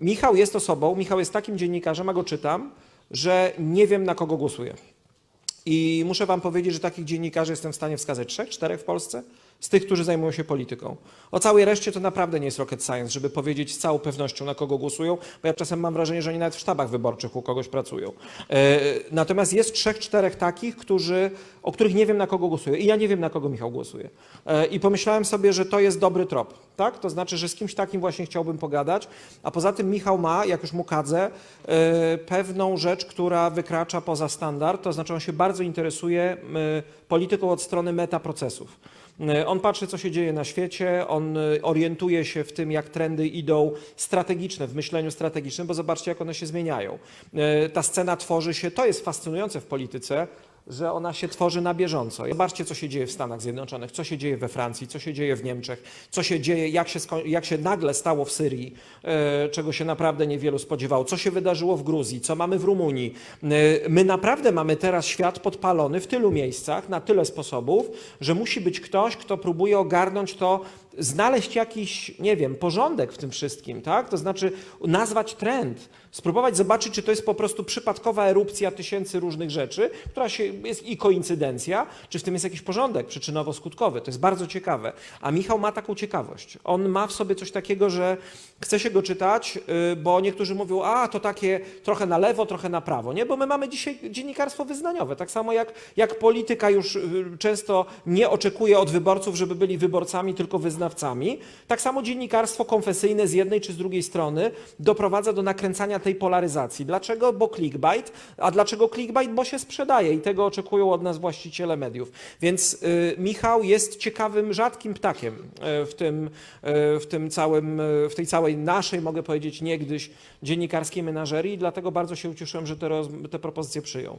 Michał jest osobą, Michał jest takim dziennikarzem, a go czytam, że nie wiem na kogo głosuję. I muszę Wam powiedzieć, że takich dziennikarzy jestem w stanie wskazać trzech, czterech w Polsce, z tych, którzy zajmują się polityką. O całej reszcie to naprawdę nie jest rocket science, żeby powiedzieć z całą pewnością, na kogo głosują, bo ja czasem mam wrażenie, że oni nawet w sztabach wyborczych u kogoś pracują. E, natomiast jest trzech, czterech takich, którzy, o których nie wiem, na kogo głosuję. I ja nie wiem, na kogo Michał głosuje. E, I pomyślałem sobie, że to jest dobry trop. Tak? To znaczy, że z kimś takim właśnie chciałbym pogadać. A poza tym Michał ma, jak już mu kadzę, e, pewną rzecz, która wykracza poza standard, to znaczy on się bardzo interesuje polityką od strony metaprocesów. On patrzy, co się dzieje na świecie, on e, orientuje się w tym, jak trendy idą strategiczne, w myśleniu strategicznym, bo zobaczcie, jak one się zmieniają. E, Ta scena tworzy się, to jest fascynujące w polityce, że ona się tworzy na bieżąco. Zobaczcie, co się dzieje w Stanach Zjednoczonych, co się dzieje we Francji, co się dzieje w Niemczech, co się dzieje, jak się, jak się nagle stało w Syrii, e, czego się naprawdę niewielu spodziewało, co się wydarzyło w Gruzji, co mamy w Rumunii. E, my naprawdę mamy teraz świat podpalony w tylu miejscach, na tyle sposobów, że musi być ktoś, kto próbuje ogarnąć to, znaleźć jakiś, nie wiem, porządek w tym wszystkim, tak? To znaczy nazwać trend, spróbować zobaczyć, czy to jest po prostu przypadkowa erupcja tysięcy różnych rzeczy, która się jest i koincydencja, czy w tym jest jakiś porządek przyczynowo-skutkowy. To jest bardzo ciekawe. A Michał ma taką ciekawość. On ma w sobie coś takiego, że chce się go czytać, yy, bo niektórzy mówią, a to takie trochę na lewo, trochę na prawo. Nie, bo my mamy dzisiaj dziennikarstwo wyznaniowe. Tak samo jak, jak polityka już yy, często nie oczekuje od wyborców, żeby byli wyborcami, tylko wyznawcami. Tak samo dziennikarstwo konfesyjne z jednej czy z drugiej strony doprowadza do nakręcania tej polaryzacji. Dlaczego? Bo clickbait. A dlaczego clickbait? Bo się sprzedaje i tego oczekują od nas właściciele mediów. Więc y, Michał jest ciekawym, rzadkim ptakiem y, w, tym, y, w tym całym, w tej całej naszej, mogę powiedzieć, niegdyś dziennikarskiej menażerii dlatego bardzo się ucieszyłem, że te, roz, te propozycje przyjął.